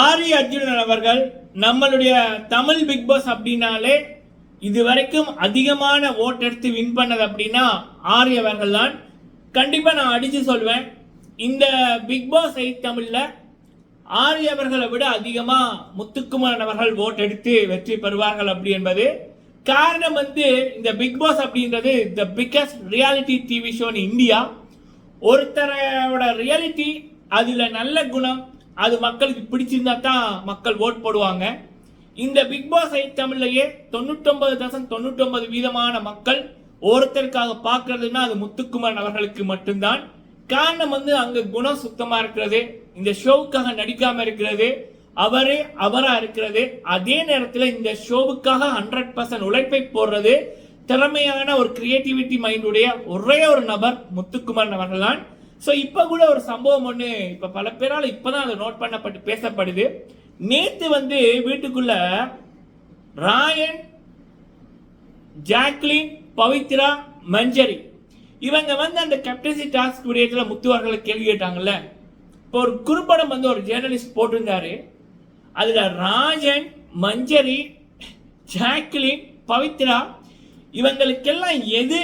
ஆரி அர்ஜுனன் அவர்கள் நம்மளுடைய Tamil big pass அப்படின்னாலே இது வரைக்கும் அதிகமான ஓட் எடுத்து வின் பண்ணது அப்படின்னா ஆரி அவர்கள் தான். கண்டிப்பாக நான் அடித்து சொல்வேன். இந்த பிக் பாஸ் எயிட் தமிழில் ஆரி அவர்களை விட அதிகமாக முத்துக்குமரன் அவர்கள் ஓட் எடுத்து வெற்றி பெறுவார்கள் அப்படி என்பது. காரணம் வந்து இந்த பிக் பாஸ் அப்படின்றது the biggest reality TV show in India ஒருத்தரோட ரியாலிட்டி அதில் நல்ல குணம் அது மக்களுக்கு பிடிச்சிருந்தா தான் மக்கள் ஓட் போடுவாங்க. இந்த பிக் பாஸ் ஐ தமிழ்லையே தொண்ணூத்தொன்பது தசம் தொண்ணூத்தொன்பது வீதமான மக்கள் ஒருத்தருக்காக பார்க்கறதுன்னா அது முத்துக்குமரன் அவர்களுக்கு மட்டும்தான். காரணம் வந்து அங்க குணம் சுத்தமா இருக்கிறது. இந்த ஷோவுக்காக நடிக்காம இருக்கிறது. அவரே அவரா இருக்கிறது. அதே நேரத்தில் இந்த ஷோவுக்காக ஹண்ட்ரட் பர்சன்ட் உழைப்பை போடுறது. திறமையான ஒரு கிரியேட்டிவிட்டி மைண்டுடைய ஒரே ஒரு நபர் முத்துக்குமரன் அவர்கள் தான் ஸோ இப்போ கூட ஒரு சம்பவம் ஒன்று இப்போ பல பேரால் இப்போ தான் அது நோட் பண்ணப்பட்டு பேசப்படுது. நேற்று வந்து வீட்டுக்குள்ள ராயன் ஜாக்லின் பவித்ரா மஞ்சரி இவங்க வந்து அந்த கேப்டன்சி டாஸ்க் விடயத்தில் முத்துவார்களை கேள்வி கேட்டாங்கல்ல. இப்போ ஒரு குறும்படம் வந்து ஒரு ஜேர்னலிஸ்ட் போட்டிருந்தாரு. அதில் ராஜன் மஞ்சரி ஜாக்லின் பவித்ரா இவங்களுக்கெல்லாம் எது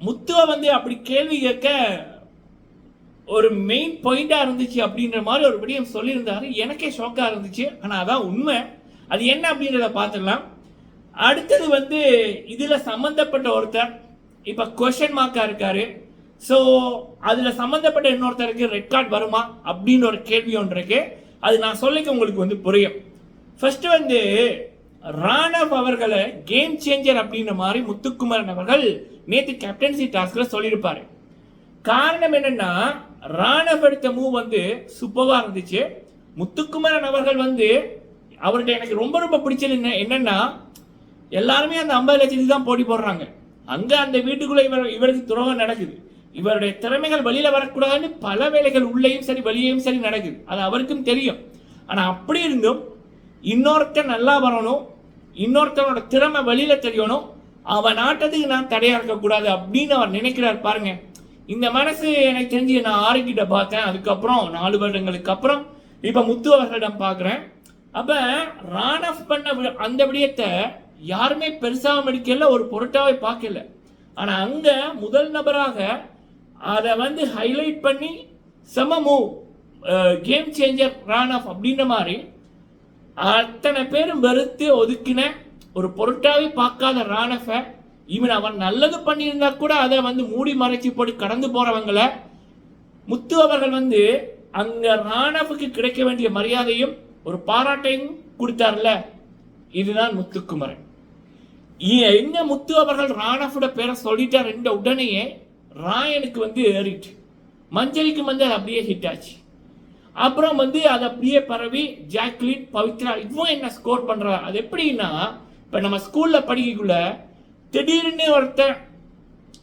முத்துவ வந்து அப்படி கேள்வி கேட்க ஒரு மெயின் பாயிண்டாக இருந்துச்சு அப்படின்ற மாதிரி ஒரு விடயம் சொல்லியிருந்தாரு. எனக்கே ஷாக்காக இருந்துச்சு. ஆனால் அதான் உண்மை. அது என்ன அப்படின்றத பார்த்துடலாம். அடுத்தது வந்து இதில் சம்மந்தப்பட்ட ஒருத்தர் இப்போ கொஷன் மார்க்காக இருக்கார். ஸோ அதில் சம்மந்தப்பட்ட இன்னொருத்தருக்கு ரெட் கார்டு வருமா? அப்படின்ற ஒரு கேள்வி ஒன்று இருக்கு. அது நான் சொல்லிக்க உங்களுக்கு வந்து புரியும். ஃபர்ஸ்ட் வந்து ராணவ் அவர்களை கேம் சேஞ்சர் அப்படின்ற மாதிரி முத்துக்குமரன் அவர்கள் நேற்று கேப்டன்சி டாஸ்கில் சொல்லியிருப்பாரு. காரணம் என்னன்னா ராணவ் எடுத்த மூவ் வந்து சூப்பராக இருந்துச்சு. முத்துக்குமரன் அவர்கள் வந்து அவர்கிட்ட எனக்கு ரொம்ப ரொம்ப பிடிச்சது என்ன என்னன்னா எல்லாருமே அந்த ஐம்பது லட்சத்துக்கு தான் போட்டி போடுறாங்க. அங்கே அந்த வீட்டுக்குள்ளே இவர் இவருக்கு துரோகம் நடக்குது. இவருடைய திறமைகள் வெளியில் வரக்கூடாதுன்னு பல வேலைகள் உள்ளேயும் சரி வெளியேயும் சரி நடக்குது. அது அவருக்கும் தெரியும். ஆனால் அப்படி இருந்தும் இன்னொருத்தன் நல்லா வரணும் இன்னொருத்தனோட திறமை வெளியில் தெரியணும் அவன் ஆட்டத்துக்கு நான் தடையாக இருக்கக்கூடாது அப்படின்னு அவர் நினைக்கிறார் பாருங்கள் இந்த மனசு எனக்கு தெரிஞ்சு நான் ஆரோக்கியிட்ட பார்த்தேன். அதுக்கப்புறம் நாலு வருடங்களுக்கு அப்புறம் இப்போ முத்து அவர்களிடம் பார்க்குறேன். அப்போ ரான் ஆஃப் பண்ண வி- அந்த விடயத்தை யாருமே பெருசாக மடிக்கல ஒரு பொருட்டாவே பார்க்கல. ஆனால் அங்கே முதல் நபராக அதை வந்து ஹைலைட் பண்ணி செம மூவ் கேம் சேஞ்சர் ரான் ஆஃப் அப்படின்ற மாதிரி அத்தனை பேரும் வெறுத்து ஒதுக்கின ஒரு பொருட்டாவே பார்க்காத ராணஃபை இவன் அவன் நல்லது பண்ணியிருந்தா கூட அதை வந்து மூடி மறைச்சி போட்டு கடந்து போறவங்களை முத்து அவர்கள் வந்து அங்க ராணவுக்கு கிடைக்க வேண்டிய மரியாதையும் ஒரு பாராட்டையும் கொடுத்தார்ல. இதுதான் முத்துக்குமரன். இ- எங்க முத்து அவர்கள் ராணஃபோட பேரை சொல்லிட்டார் என்ற உடனேயே ராயனுக்கு வந்து ஏறிட்டு மஞ்சளிக்கு வந்து அது அப்படியே ஹிட் ஆச்சு. அப்புறம் வந்து அது அப்படியே பரவி ஜாக்லின் பவித்ரா இவன் என்ன ஸ்கோர் பண்ணுறா அது எப்படின்னா இப்போ நம்ம ஸ்கூலில் படிக்கக்குள்ள திடீர்னு ஒருத்தன்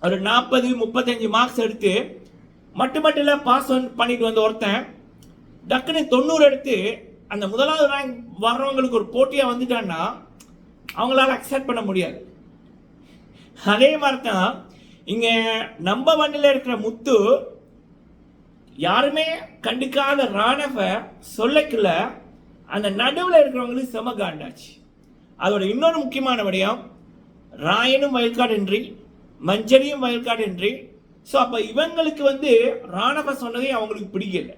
ஒரு நாற்பது முப்பத்தஞ்சு மார்க்ஸ் எடுத்து மட்டு மட்டும் பாஸ் பண்ணிட்டு வந்த ஒருத்தன் டக்குன்னு தொண்ணூறு எடுத்து அந்த முதலாவது ரேங்க் வர்றவங்களுக்கு ஒரு போட்டியாக வந்துட்டான்னா அவங்களால அக்செப்ட் பண்ண முடியாது. அதே மாதிரி தான் இங்கே நம்ம வண்டியில் இருக்கிற முத்து யாருமே கண்டுக்காத ராணவ சொல்லக்குள்ள அந்த நடுவில் இருக்கிறவங்களுக்கு செம காண்டாச்சு. அதோட இன்னொரு முக்கியமான விடயம் ராயனும் வயல்காடு இன்றி மஞ்சரியும் வயல்காடு இன்றி ஸோ அப்போ இவங்களுக்கு வந்து ராணவ சொன்னதே அவங்களுக்கு பிடிக்கல.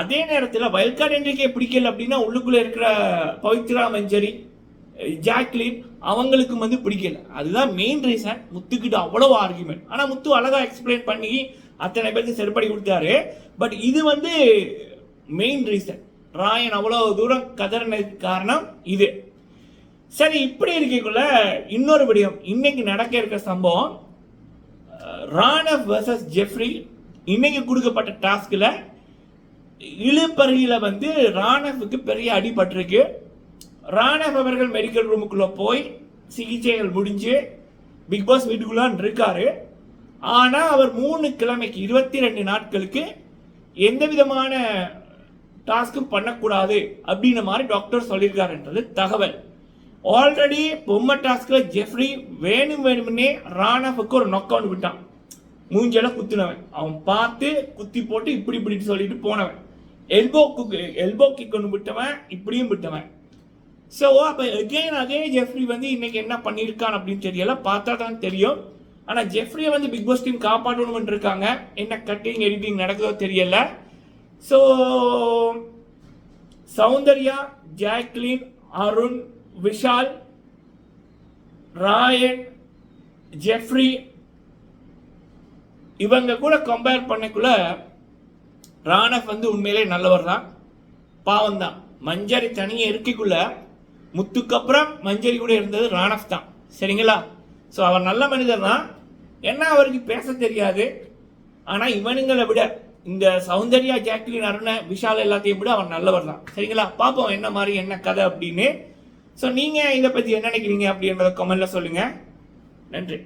அதே நேரத்தில் வயல்காடு என்றைக்கே பிடிக்கல அப்படின்னா உள்ளுக்குள்ளே இருக்கிற பவித்ரா மஞ்சரி ஜாக்லின் அவங்களுக்கும் வந்து பிடிக்கல. அதுதான் மெயின் ரீசன் முத்துக்கிட்ட அவ்வளோ ஆர்குமெண்ட் ஆனால் முத்து அழகாக எக்ஸ்பிளைன் பண்ணி அத்தனை பேருக்கு செருப்படி கொடுத்தாரு. பட் இது வந்து மெயின் ரீசன் ராயன் அவ்வளோ தூரம் கதறினதுக்கு காரணம் இது. சரி இப்படி இருக்கக்குள்ள இன்னொரு விடயம். இன்னைக்கு நடக்க இருக்க சம்பவம் ராணவ் வர்சஸ் ஜெஃப்ரி இன்னைக்கு கொடுக்கப்பட்ட டாஸ்கில் இழுப்பறையில வந்து ராணவுக்கு பெரிய அடிபட்டிருக்கு. ராணவ் அவர்கள் மெடிக்கல் ரூமுக்குள்ளே போய் சிகிச்சைகள் முடிஞ்சு பிக் பாஸ் வீட்டுக்குள்ளான் இருக்காரு. ஆனால் அவர் மூணு கிழமைக்கு இருபத்தி ரெண்டு நாட்களுக்கு எந்த விதமான டாஸ்க்கும் பண்ணக்கூடாது அப்படின்ற மாதிரி டாக்டர் சொல்லியிருக்காருன்றது தகவல். ஆல்ரெடி பொம்மை டாஸ்கில் ஜெஃப்ரி வேணும் வேணும்னே ராணாஃபுக்கு ஒரு நொக் அவுட் விட்டான். மூஞ்சல குத்துனவன். அவன் பார்த்து குத்தி போட்டு இப்படி இப்படி சொல்லிட்டு போனவன். எல்போ குக் எல்போ கிக் ஒன்று விட்டவன் இப்படியும் விட்டவன். ஸோ அப்போ அகெயின் அதே ஜெஃப்ரி வந்து இன்னைக்கு என்ன பண்ணியிருக்கான் அப்படின்னு தெரியல. பார்த்தா தான் தெரியும். ஆனால் ஜெஃப்ரியை வந்து பிக் பாஸ் டீம் காப்பாற்றணும்னு இருக்காங்க. என்ன கட்டிங் எடிட்டிங் நடக்குதோ தெரியல. So Soundarya Jacqueline Arun Vishal Rayan Jeffrey இவங்க கூட கம்பேர் பண்ணக்குள்ள ராணப் வந்து உண்மையிலே நல்லவர் தான். பாவம் தான் மஞ்சரி தனியே இருக்கிக்குள்ள முத்துக்கப்புறம் மஞ்சரி கூட இருந்தது ராணப் தான். சரிங்களா? ஸோ அவர் நல்ல மனிதர் தான். என்ன அவருக்கு பேச தெரியாது. ஆனால் இவனுங்களை விட இந்த சௌந்தர்யா ஜாக்லின் அருண விஷால் எல்லாத்தையும் விட அவர் நல்லவர் தான். சரிங்களா? பார்ப்போம் என்ன மாதிரி என்ன கதை அப்படின்னு. ஸோ நீங்கள் இதை பற்றி என்ன நினைக்கிறீங்க அப்படின்றத கமெண்ட்டில் சொல்லுங்கள் நன்றி.